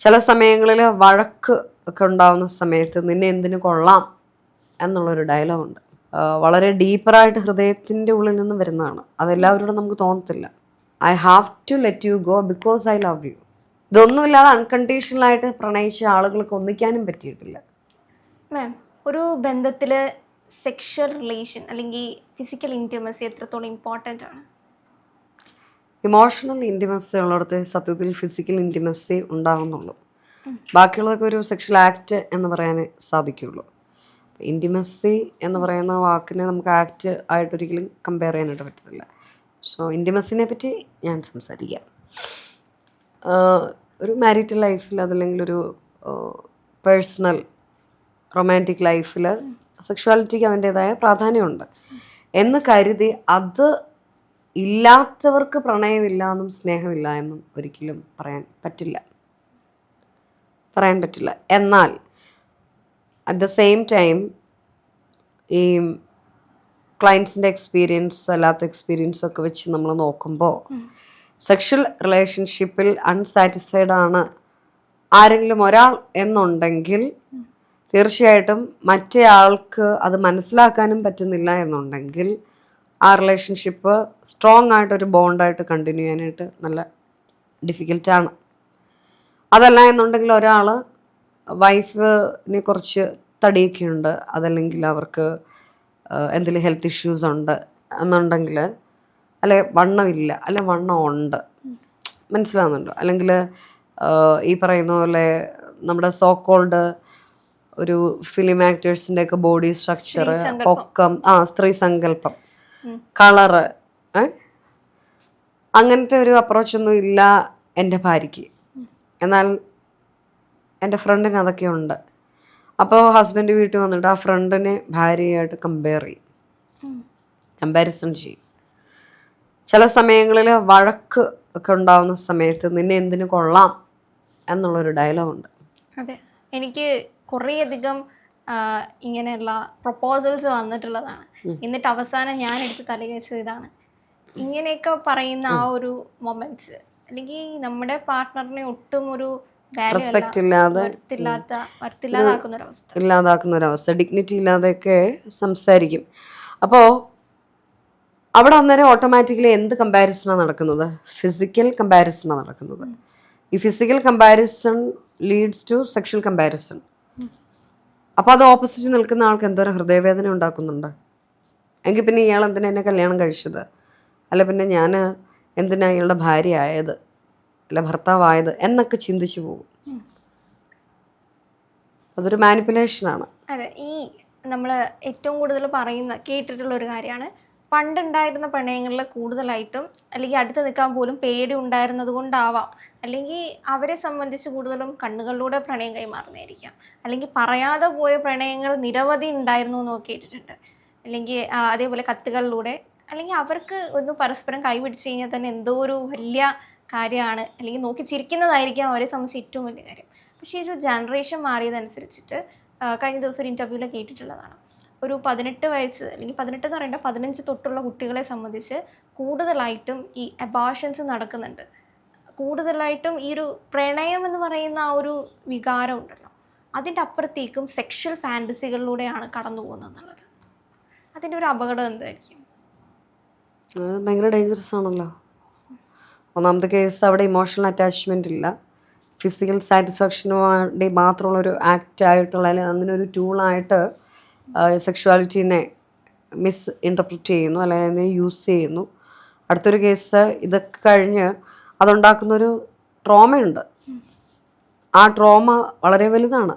ചില സമയങ്ങളിൽ വഴക്ക് ഒക്കെ ഉണ്ടാവുന്ന സമയത്ത് നിന്നെ എന്തിനു കൊള്ളാം എന്നുള്ളൊരു ഡയലോഗുണ്ട് വളരെ ഡീപ്പറായിട്ട് ഹൃദയത്തിന്റെ ഉള്ളിൽ നിന്ന് വരുന്നതാണ്. അതെല്ലാവരോടും നമുക്ക് തോന്നത്തില്ല. I have to let you go because I love you ഇതൊന്നുമില്ലാതെ അൺകണ്ടീഷണലായിട്ട് പ്രണയിച്ച ആളുകൾക്ക് ഒന്നിക്കാനും പറ്റിയിട്ടില്ല. മാം ഒരു ബന്ധത്തിൽ സെക്ഷൽ റിലേഷൻ അല്ലെങ്കിൽ ഫിസിക്കൽ ഇന്റിമസി എത്രത്തോളം ഇമ്പോർട്ടന്റ് ആണ്? ഇമോഷണൽ ഇന്റിമസി ഉള്ളിടത്ത് സത്യത്തിൽ ഫിസിക്കൽ ഇന്റിമസി ഉണ്ടാകുന്നുള്ളൂ ബാക്കിയുള്ളതൊക്കെ ഒരു സെക്ഷൽ ആക്ട് എന്ന് പറയാൻ സാധിക്കുകയുള്ളൂ ഇന്റിമസി എന്ന് പറയുന്ന വാക്കിനെ നമുക്ക് ആക്ട് ആയിട്ടൊരിക്കലും കമ്പയർ ചെയ്യാനായിട്ട് പറ്റത്തില്ല. സോ ഇന്റിമസിനെ പറ്റി ഞാൻ സംസാരിക്കാം. ഒരു മാരിറ്റൽ ലൈഫിൽ അതല്ലെങ്കിൽ ഒരു പേഴ്സണൽ റൊമാന്റിക് ലൈഫിൽ സെക്ഷുവാലിറ്റിക്ക് അതിന്റേതായ പ്രാധാന്യമുണ്ട്. എന്ന് കരുതി അത് ഇല്ലാത്തവർക്ക് പ്രണയമില്ല എന്നും സ്നേഹമില്ല എന്നും ഒരിക്കലും പറയാൻ പറ്റില്ല. പറയാൻ പറ്റില്ല. എന്നാൽ അറ്റ് ദ സെയിം ടൈം ഈ ക്ലയൻസിന്റെ എക്സ്പീരിയൻസ് അല്ലാത്ത എക്സ്പീരിയൻസ് ഒക്കെ വെച്ച് നമ്മൾ നോക്കുമ്പോൾ സെക്ഷൽ റിലേഷൻഷിപ്പിൽ അൺസാറ്റിസ്ഫൈഡ് ആണ് ആരെങ്കിലും ഒരാൾ എന്നുണ്ടെങ്കിൽ തീർച്ചയായിട്ടും മറ്റേ ആൾക്ക് അത് മനസ്സിലാക്കാനും പറ്റുന്നില്ല എന്നുണ്ടെങ്കിൽ ആ റിലേഷൻഷിപ്പ് സ്ട്രോങ് ആയിട്ടൊരു ബോണ്ടായിട്ട് കണ്ടിന്യൂ ചെയ്യാനായിട്ട് നല്ല ഡിഫിക്കൽട്ടാണ് അതല്ല എന്നുണ്ടെങ്കിൽ ഒരാൾ വൈഫിനെ കുറച്ച് തടിയൊക്കെയുണ്ട് അതല്ലെങ്കിൽ അവർക്ക് എന്തെങ്കിലും ഹെൽത്ത് ഇഷ്യൂസ് ഉണ്ട് എന്നുണ്ടെങ്കിൽ അല്ലെ വണ്ണമില്ല അല്ലെ വണ്ണം ഉണ്ട് മനസ്സിലാകുന്നുണ്ട് അല്ലെങ്കിൽ ഈ പറയുന്ന പോലെ നമ്മുടെ സോ കോൾഡ് ഒരു ഫിലിം ആക്ടേഴ്സിന്റെ ഒക്കെ ബോഡി സ്ട്രക്ചർ പൊക്കം ആ സ്ത്രീ സങ്കല്പം. കളറ് അങ്ങനത്തെ ഒരു അപ്രോച്ച് ഒന്നും ഇല്ല എന്റെ ഭാര്യയ്ക്ക്. എന്നാൽ എന്റെ ഫ്രണ്ടിന് അതൊക്കെ ഉണ്ട്. അപ്പോൾ ഹസ്ബൻഡ് വീട്ടിൽ വന്നിട്ട് ആ ഫ്രണ്ടിനെ ഭാര്യയായിട്ട് കമ്പയർ ചെയ്യും. കമ്പാരിസൺ ചെയ്യും. ചില സമയങ്ങളിൽ വഴക്ക് ഒക്കെ ഉണ്ടാവുന്ന സമയത്ത് നിന്നെ എന്തിനു കൊള്ളാം എന്നുള്ളൊരു ഡയലോഗുണ്ട് അതെ. എനിക്ക് കുറേയധികം ഇങ്ങനെയുള്ള പ്രപ്പോസൽസ് വന്നിട്ടുള്ളതാണ്. എന്നിട്ട് അവസാനം ഞാൻ എടുത്ത് തലകേച്ചത് ഇതാണ്. ഇങ്ങനെയൊക്കെ പറയുന്ന ആ ഒരു മൊമെന്റ്സ് അല്ലെങ്കിൽ നമ്മുടെ പാർട്ട്ണറിനെ ഒട്ടും ഒരു ഇല്ലാതാക്കുന്ന ഒരവസ്ഥ ഡിഗ്നിറ്റി ഇല്ലാതെയൊക്കെ സംസാരിക്കും. അപ്പോ അവിടെ അന്നേരം ഓട്ടോമാറ്റിക്കലി എന്ത് കമ്പാരിസണാണ് നടക്കുന്നത്? ഫിസിക്കൽ കമ്പാരിസണാണ് നടക്കുന്നത്. ഈ physical comparison leads to sexual comparison അപ്പോൾ അത് ഓപ്പോസിറ്റ് നിൽക്കുന്ന ആൾക്ക് എന്തോരം ഹൃദയവേദന ഉണ്ടാക്കുന്നുണ്ട്? എങ്കിൽ പിന്നെ ഇയാൾ എന്തിനാ എന്നെ കല്യാണം കഴിച്ചത്? അല്ല പിന്നെ ഞാൻ എന്തിനാ ഇയാളുടെ ഭാര്യ ആയത്? അല്ല ഭർത്താവായത് എന്നൊക്കെ ചിന്തിച്ചു പോകും. അതൊരു മാനിപ്പുലേഷനാണ് അതെ ഈ നമ്മൾ ഏറ്റവും കൂടുതൽ പറയുന്ന കേട്ടിട്ടുള്ള ഒരു കാര്യമാണ് പണ്ടുണ്ടായിരുന്ന പ്രണയങ്ങളിൽ കൂടുതലായിട്ടും അല്ലെങ്കിൽ അടുത്ത് നിൽക്കാൻ പോലും പേടി ഉണ്ടായിരുന്നത് കൊണ്ടാവാം. അല്ലെങ്കിൽ അവരെ സംബന്ധിച്ച് കൂടുതലും കണ്ണുകളിലൂടെ പ്രണയം കൈമാറുന്നതായിരിക്കാം. അല്ലെങ്കിൽ പറയാതെ പോയ പ്രണയങ്ങൾ നിരവധി ഉണ്ടായിരുന്നു എന്ന് കേട്ടിട്ടുണ്ട് അല്ലെങ്കിൽ അതേപോലെ കത്തുകളിലൂടെ. അല്ലെങ്കിൽ അവർക്ക് ഒന്ന് പരസ്പരം കൈപിടിച്ച് കഴിഞ്ഞാൽ തന്നെ എന്തോ ഒരു വലിയ കാര്യമാണ്. അല്ലെങ്കിൽ നോക്കി ചിരിക്കുന്നതായിരിക്കാം അവരെ സംബന്ധിച്ച് ഏറ്റവും വലിയ കാര്യം. പക്ഷേ ഒരു ജനറേഷൻ മാറിയതനുസരിച്ചിട്ട് കഴിഞ്ഞ ദിവസം ഒരു ഇന്റർവ്യൂവിൽ കേട്ടിട്ടുള്ളതാണ്. ഒരു പതിനെട്ട് വയസ്സ് അല്ലെങ്കിൽ പതിനെട്ട് എന്ന് പറയേണ്ട പതിനഞ്ച് തൊട്ടുള്ള കുട്ടികളെ സംബന്ധിച്ച് കൂടുതലായിട്ടും ഈ അബാഷൻസ് നടക്കുന്നുണ്ട്. കൂടുതലായിട്ടും ഈ ഒരു പ്രണയം എന്ന് പറയുന്ന ആ ഒരു വികാരം ഉണ്ടല്ലോ. അതിന്റെ അപ്പുറത്തേക്കും സെക്ഷൽ ഫാന്റസികളിലൂടെയാണ് കടന്നു പോകുന്നത് എന്നുള്ളത് അതിന്റെ ഒരു അപകടം എന്തായിരിക്കും? അത് ഭയങ്കര ഡേഞ്ചറസ് ആണല്ലോ. ഒന്നാമത്തെ കേസ് അവിടെ ഇമോഷണൽ അറ്റാച്ച്മെന്റ് ഇല്ല. ഫിസിക്കൽ സാറ്റിസ്ഫാക്ഷന് വേണ്ടി മാത്രമുള്ളൊരു ആക്റ്റ് ആയിട്ടുള്ള അല്ലെങ്കിൽ അങ്ങനെ ഒരു ടൂളായിട്ട് സെക്ഷുവാലിറ്റീനെ മിസ് ഇന്റർപ്രിറ്റ് ചെയ്യുന്നു അല്ലെങ്കിൽ അതിനെ യൂസ് ചെയ്യുന്നു. അടുത്തൊരു കേസ് ഇതൊക്കെ കഴിഞ്ഞ് അതുണ്ടാക്കുന്നൊരു ട്രോമയുണ്ട് ആ ട്രോമ വളരെ വലുതാണ്.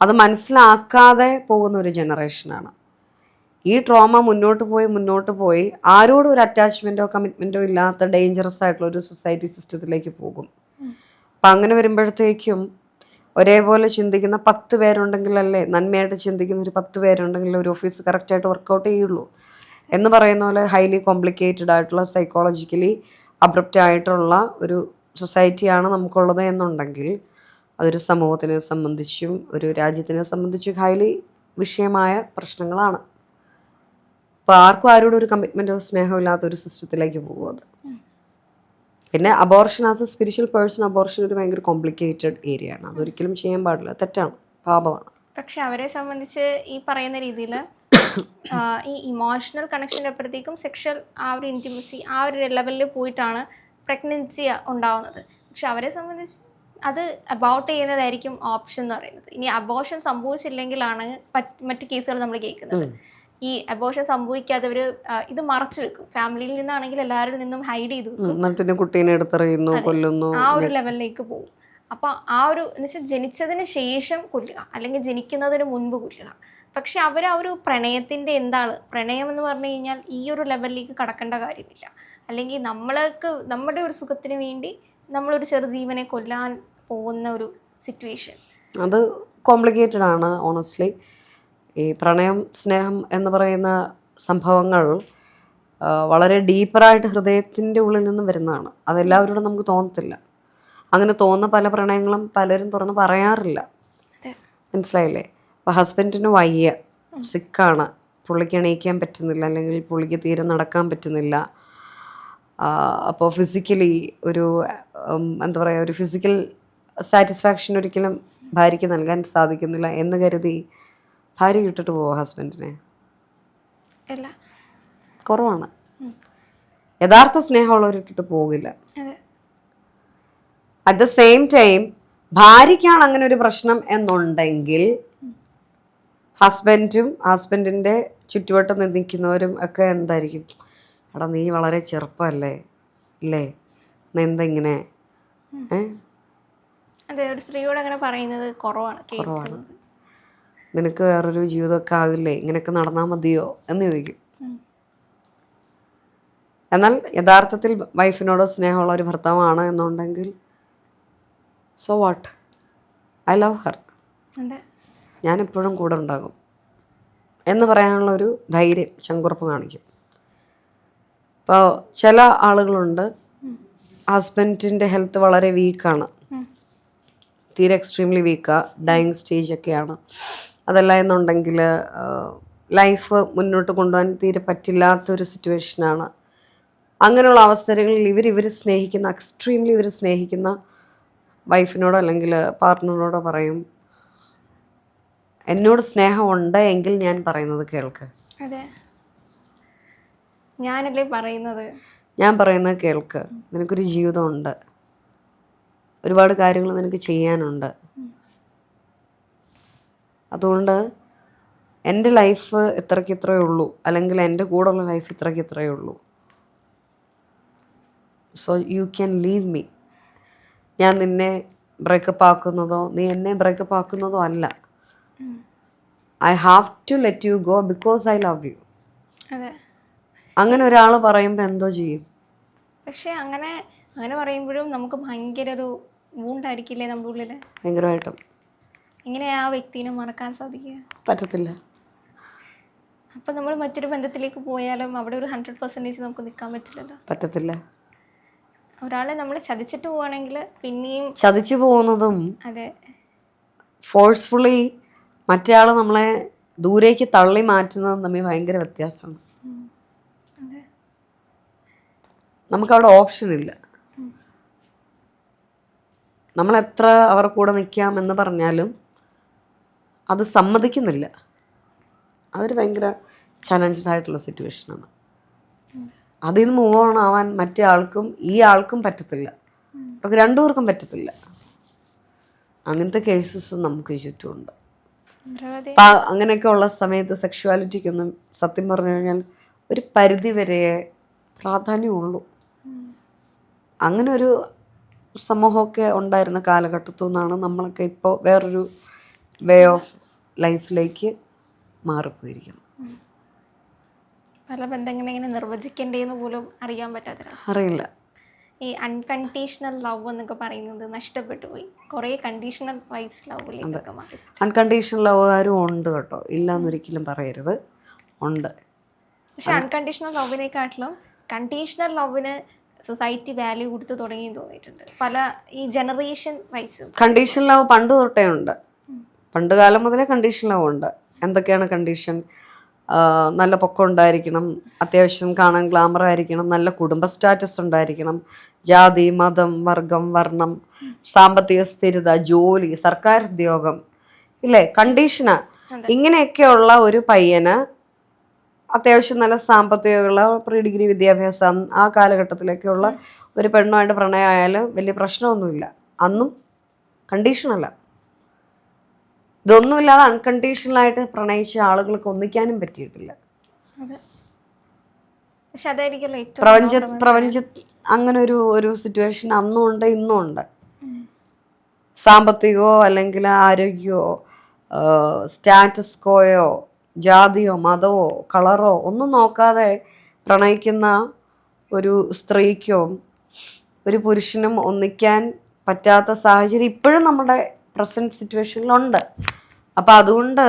അത് മനസ്സിലാക്കാതെ പോകുന്ന ഒരു ജനറേഷനാണ് ഈ ട്രോമ മുന്നോട്ട് പോയി മുന്നോട്ട് പോയി ആരോടും ഒരു അറ്റാച്ച്മെന്റോ കമ്മിറ്റ്മെന്റോ ഇല്ലാത്ത ഡേഞ്ചറസ് ആയിട്ടുള്ള ഒരു സൊസൈറ്റി സിസ്റ്റത്തിലേക്ക് പോകും. അപ്പം അങ്ങനെ വരുമ്പോഴത്തേക്കും ഒരേപോലെ ചിന്തിക്കുന്ന പത്ത് പേരുണ്ടെങ്കിലല്ലേ നന്മയായിട്ട് ചിന്തിക്കുന്ന ഒരു പത്ത് പേരുണ്ടെങ്കിൽ ഒരു ഓഫീസ് കറക്റ്റായിട്ട് വർക്കൗട്ട് ചെയ്യുള്ളൂ. എന്ന് പറയുന്ന പോലെ ഹൈലി കോംപ്ലിക്കേറ്റഡ് ആയിട്ടുള്ള സൈക്കോളജിക്കലി അബ്രപ്റ്റ് ആയിട്ടുള്ള ഒരു സൊസൈറ്റിയാണ് നമുക്കുള്ളത് എന്നുണ്ടെങ്കിൽ അതൊരു സമൂഹത്തിനെ സംബന്ധിച്ചും ഒരു രാജ്യത്തിനെ സംബന്ധിച്ചും ഹൈലി വിഷയമായ പ്രശ്നങ്ങളാണ്. അപ്പോൾ ആർക്കും ആരോടും ഒരു കമ്മിറ്റ്മെന്റോ സ്നേഹമില്ലാത്ത ഒരു സിസ്റ്റത്തിലേക്ക് പോകും അത്. പിന്നെ abortion as a spiritual person abortion ഒരു ഭയങ്കര കോംപ്ലിക്കേറ്റഡ് ഏരിയ ആണ്. അതൊരിക്കലും ചെയ്യാൻ പാടില്ല. തെറ്റാണ്. പാപമാണ്. പക്ഷെ അവരെ സംബന്ധിച്ച് ഈ പറയുന്ന രീതിയിൽ ഈ ഇമോഷണൽ കണക്ഷന്റെ അപ്പുറത്തേക്കും സെക്ഷൽ ആ ഒരു ഇന്റിമസി ആ ഒരു ലെവലിൽ പോയിട്ടാണ് പ്രഗ്നൻസി ഉണ്ടാവുന്നത്. പക്ഷെ അവരെ സംബന്ധിച്ച് അത് അബൌട്ട് ചെയ്യുന്നതായിരിക്കും ഓപ്ഷൻ എന്ന് പറയുന്നത്. ഇനി അബോഷൻ സംഭവിച്ചില്ലെങ്കിലാണ് മറ്റ് കേസുകൾ നമ്മൾ കേൾക്കുന്നത്. ഈ അബോഷൻ സംഭവിക്കാതെ അവർ ഇത് മറച്ചു വെക്കും. ഫാമിലിയിൽ നിന്നാണെങ്കിൽ എല്ലാവരിൽ നിന്നും ഹൈഡ് ചെയ്ത് വെക്കും. കുട്ടീനെ എടുത്തെറിയുന്നു കൊല്ലുന്നു ആ ഒരു ലെവലിലേക്ക് പോകും. അപ്പൊ ആ ഒരു എന്ന് വെച്ചാൽ ജനിച്ചതിന് ശേഷം കൊല്ലുക. അല്ലെങ്കിൽ ജനിക്കുന്നതിന് മുൻപ് കൊല്ലുക. പക്ഷെ അവർ ആ ഒരു പ്രണയത്തിന്റെ എന്താണ്? പ്രണയം എന്ന് പറഞ്ഞു കഴിഞ്ഞാൽ ഈ ഒരു ലെവലിലേക്ക് കടക്കേണ്ട കാര്യമില്ല. അല്ലെങ്കിൽ നമ്മൾക്ക് നമ്മുടെ ഒരു സുഖത്തിന് വേണ്ടി നമ്മളൊരു ചെറുജീവനെ കൊല്ലാൻ പോകുന്ന ഒരു സിറ്റുവേഷൻ അത് കോംപ്ലിക്കേറ്റഡ് ആണ് ഓണസ്റ്റ്ലി ഈ പ്രണയം സ്നേഹം എന്ന് പറയുന്ന സംഭവങ്ങൾ വളരെ ഡീപ്പറായിട്ട് ഹൃദയത്തിന്റെ ഉള്ളിൽ നിന്നും വരുന്നതാണ്. അതെല്ലാവരോടും നമുക്ക് തോന്നത്തില്ല. അങ്ങനെ തോന്നുന്ന പല പ്രണയങ്ങളും പലരും തുറന്ന് പറയാറില്ല. മനസ്സിലായില്ലേ? അപ്പോൾ ഹസ്ബൻഡിന് വയ്യ. സിക്കാണ്. പുള്ളിക്ക് എണീക്കാൻ പറ്റുന്നില്ല. അല്ലെങ്കിൽ പുള്ളിക്ക് തീരെ നടക്കാൻ പറ്റുന്നില്ല. അപ്പോൾ ഫിസിക്കലി ഒരു എന്താ പറയുക ഒരു ഫിസിക്കൽ സാറ്റിസ്ഫാക്ഷൻ ഒരിക്കലും ഭാര്യയ്ക്ക് നൽകാൻ സാധിക്കുന്നില്ല എന്ന് കരുതി ഭാര്യ കിട്ടിട്ട് പോവോ ഹസ്ബൻഡിനെ അല്ല കുറവാണ്. യഥാർത്ഥ സ്നേഹമുള്ളവരിട്ടിട്ട് പോകില്ല. അറ്റ് ദ സെയിം ടൈം ഭാര്യയ്ക്കാണ് അങ്ങനെ ഒരു പ്രശ്നം എന്നുണ്ടെങ്കിൽ ഹസ്ബൻഡും ഹസ്ബൻഡിന്റെ ചുറ്റുവട്ടം നിൽക്കുന്നവരും ഒക്കെ എന്തായിരിക്കും? എടാ നീ വളരെ ചെറുപ്പമല്ലേ? ഇല്ലേ? എന്തെങ്ങനെ? ഏഹ് അതെ ഒരു സ്ത്രീയോട് അങ്ങനെ പറയുന്നത് കുറവാണ് കേൾക്കുന്നത്. നിനക്ക് വേറൊരു ജീവിതമൊക്കെ ആകില്ലേ? ഇങ്ങനെയൊക്കെ നടന്നാൽ മതിയോ? എന്ന് ചോദിക്കും. എന്നാൽ യഥാർത്ഥത്തിൽ വൈഫിനോട് സ്നേഹമുള്ള ഒരു ഭർത്താവാണ് എന്നുണ്ടെങ്കിൽ so what I love her ഞാൻ എപ്പോഴും കൂടെ ഉണ്ടാകും. എന്ന് പറയാനുള്ള ഒരു ധൈര്യം ശങ്കുറപ്പ് കാണിക്കും. ഇപ്പോൾ ചില ആളുകളുണ്ട് ഹസ്ബൻഡിന്റെ ഹെൽത്ത് വളരെ വീക്കാണ് തീരെ എക്സ്ട്രീംലി വീക്കാണ് ഡൈയിങ് സ്റ്റേജ് ഒക്കെയാണ്. അതല്ല എന്നുണ്ടെങ്കിൽ ലൈഫ് മുന്നോട്ട് കൊണ്ടുപോകാൻ തീരെ പറ്റില്ലാത്തൊരു സിറ്റുവേഷനാണ്. അങ്ങനെയുള്ള അവസരങ്ങളിൽ ഇവർ ഇവർ സ്നേഹിക്കുന്ന എക്സ്ട്രീംലി ഇവർ സ്നേഹിക്കുന്ന വൈഫിനോടോ അല്ലെങ്കിൽ പാർട്ട്ണറിനോടോ പറയും എന്നോട് സ്നേഹമുണ്ട് എങ്കിൽ ഞാൻ പറയുന്നത് കേൾക്ക്. അതെ. ഞാനല്ലേ പറയുന്നത്? ഞാൻ പറയുന്നത് കേൾക്ക്. നിനക്കൊരു ജീവിതമുണ്ട്. ഒരുപാട് കാര്യങ്ങൾ നിനക്ക് ചെയ്യാനുണ്ട്. അതുകൊണ്ട് എന്റെ ലൈഫ് ഇത്രയ്ക്ക് ഇത്രയേ ഉള്ളൂ. അല്ലെങ്കിൽ എന്റെ കൂടെയുള്ള ലൈഫ് ഇത്രയ്ക്ക് ഇത്രയേ ഉള്ളൂ. So you can leave me ഞാൻ നിന്നെ ബ്രേക്കപ്പ് ആക്കുന്നതോ നീ എന്നെ ബ്രേക്കപ്പ് ആക്കുന്നതോ അല്ല. I have to let you go because I love you അങ്ങനെ ഒരാൾ പറയുമ്പോൾ എന്തോ ചെയ്യും. പക്ഷെ അങ്ങനെ അങ്ങനെ പറയുമ്പോഴും നമുക്ക് ഭയങ്കര ഒരു വൂണ്ടായിരിക്കില്ലേ നമ്മുടെ ഉള്ളിൽ ഭയങ്കരമായിട്ടും. എങ്ങനെ ആ വ്യക്തിനെ മറക്കാൻ സാധിക്കുക? പറ്റത്തില്ല. അപ്പൊ നമ്മൾ മറ്റൊരു ബന്ധത്തിലേക്ക് പോയാലും അവിടെ ഒരു ഹൺഡ്രഡ് പെർസെന്റേജ് നമുക്ക് നിൽക്കാൻ പറ്റില്ലല്ലോ. പറ്റത്തില്ല. ഒരാളെ നമ്മൾ ചതിച്ചിട്ട് പോവാണെങ്കിൽ പിന്നെയും ചതിച്ചു പോകുന്നതും അതെ. ഫോഴ്സ്ഫുള്ളി മറ്റേ നമ്മളെ ദൂരേക്ക് തള്ളി മാറ്റുന്നതും തമ്മിൽ ഭയങ്കര വ്യത്യാസമാണ്. നമുക്കവിടെ ഓപ്ഷൻ ഇല്ല. നമ്മൾ എത്ര അവരുടെ കൂടെ നിൽക്കാം എന്ന് പറഞ്ഞാലും അത് സമ്മതിക്കുന്നില്ല. അതൊരു ഭയങ്കര ചലഞ്ചഡ് ആയിട്ടുള്ള സിറ്റുവേഷനാണ് അതിൽ നിന്ന് മൂവ് ഓൺ ആവാൻ മറ്റേ ആൾക്കും ഈ ആൾക്കും പറ്റത്തില്ല. അവർക്ക് രണ്ടുപേർക്കും പറ്റത്തില്ല. അങ്ങനത്തെ കേസസ് നമുക്ക് ചുറ്റുമുണ്ട്. അപ്പം അങ്ങനെയൊക്കെ ഉള്ള സമയത്ത് സെക്ഷുവാലിറ്റിക്കൊന്നും സത്യം പറഞ്ഞു കഴിഞ്ഞാൽ ഒരു പരിധി വരെ പ്രാധാന്യമുള്ളൂ. അങ്ങനെ ഒരു സമൂഹമൊക്കെ ഉണ്ടായിരുന്ന കാലഘട്ടത്തു നിന്നാണ് നമ്മളൊക്കെ ഇപ്പോൾ വേറൊരു വേ ഓഫ് ലൈഫിലേക്ക് മാറിപ്പോയിരിക്കും പല ബന്ധങ്ങളെ എങ്ങനെ നിർവചിക്കേണ്ടതെന്ന് പോലും അറിയാൻ പറ്റാത്തൊരവസ്ഥ അറിയില്ല. ഈ അൺകണ്ടീഷണൽ ലവ് എന്നൊക്കെ പറയുന്നത് നഷ്ടപ്പെട്ടു പോയി. കുറേ കണ്ടീഷണൽ വൈസ് ലവിലേക്കൊക്കെ മാറി. അൺകണ്ടീഷണൽ ലവുകാരും ഉണ്ട് കേട്ടോ. ഇല്ല എന്നൊരിക്കലും പറയരുത്. ഉണ്ട്. പക്ഷെ അൺകണ്ടീഷണൽ ലവിനെക്കാട്ടിലും കണ്ടീഷണൽ ലവിന് സൊസൈറ്റി വാല്യൂ കൊടുത്ത് തുടങ്ങി തോന്നിയിട്ടുണ്ട്. പല ഈ ജനറേഷൻ വൈസ് കണ്ടീഷണൽ ലവ് പണ്ട് തൊട്ടേ ഉണ്ട്. പണ്ട് കാലം മുതലേ കണ്ടീഷനിലാവും ലവ് ഉണ്ട്. എന്തൊക്കെയാണ് കണ്ടീഷൻ നല്ല പൊക്കം ഉണ്ടായിരിക്കണം അത്യാവശ്യം കാണാൻ ഗ്ലാമർ ആയിരിക്കണം നല്ല കുടുംബ സ്റ്റാറ്റസ് ഉണ്ടായിരിക്കണം. ജാതി മതം വർഗം വർണം സാമ്പത്തിക സ്ഥിരത ജോലി സർക്കാർ ഉദ്യോഗം ഇല്ലേ? കണ്ടീഷനാ ഇങ്ങനെയൊക്കെയുള്ള ഒരു പയ്യന് അത്യാവശ്യം നല്ല സാമ്പത്തികമുള്ള പ്രീ ഡിഗ്രി വിദ്യാഭ്യാസം ആ കാലഘട്ടത്തിലൊക്കെയുള്ള ഒരു പെണ്ണുമായിട്ട് പ്രണയമായാലും വലിയ പ്രശ്നമൊന്നുമില്ല. അന്നും കണ്ടീഷനല്ല ഇതൊന്നുമില്ലാതെ അൺകണ്ടീഷണലായിട്ട് പ്രണയിച്ച ആളുകൾക്ക് ഒന്നിക്കാനും പറ്റിയിട്ടില്ല. പ്രപഞ്ച പ്രപഞ്ച അങ്ങനെ ഒരു ഒരു സിറ്റുവേഷൻ അന്നും ഉണ്ട് ഇന്നും ഉണ്ട്. സാമ്പത്തികമോ അല്ലെങ്കിൽ ആരോഗ്യമോ സ്റ്റാറ്റസ് കോയോ ജാതിയോ മതമോ കളറോ ഒന്നും നോക്കാതെ പ്രണയിക്കുന്ന ഒരു സ്ത്രീക്കോ ഒരു പുരുഷനും ഒന്നിക്കാൻ പറ്റാത്ത സാഹചര്യം ഇപ്പോഴും നമ്മുടെ പ്രസന്റ് സിറ്റുവേഷനിലുണ്ട് അപ്പോൾ അതുകൊണ്ട്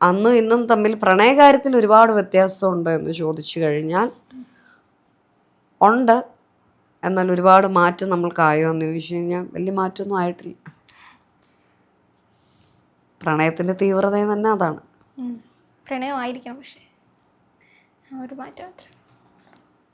അന്നും ഇന്നും തമ്മിൽ പ്രണയകാര്യത്തിൽ ഒരുപാട് വ്യത്യാസമുണ്ട് എന്ന് ചോദിച്ചു കഴിഞ്ഞാൽ ഉണ്ട്. എന്നാൽ ഒരുപാട് മാറ്റം നമ്മൾക്കായോ എന്ന് ചോദിച്ചു കഴിഞ്ഞാൽ വലിയ മാറ്റമൊന്നും ആയിട്ടില്ല. പ്രണയത്തിന്റെ തീവ്രത തന്നെ അതാണ്. പ്രണയമായിരിക്കാം പക്ഷേ. ഒരു മാറ്റം മാത്രമേ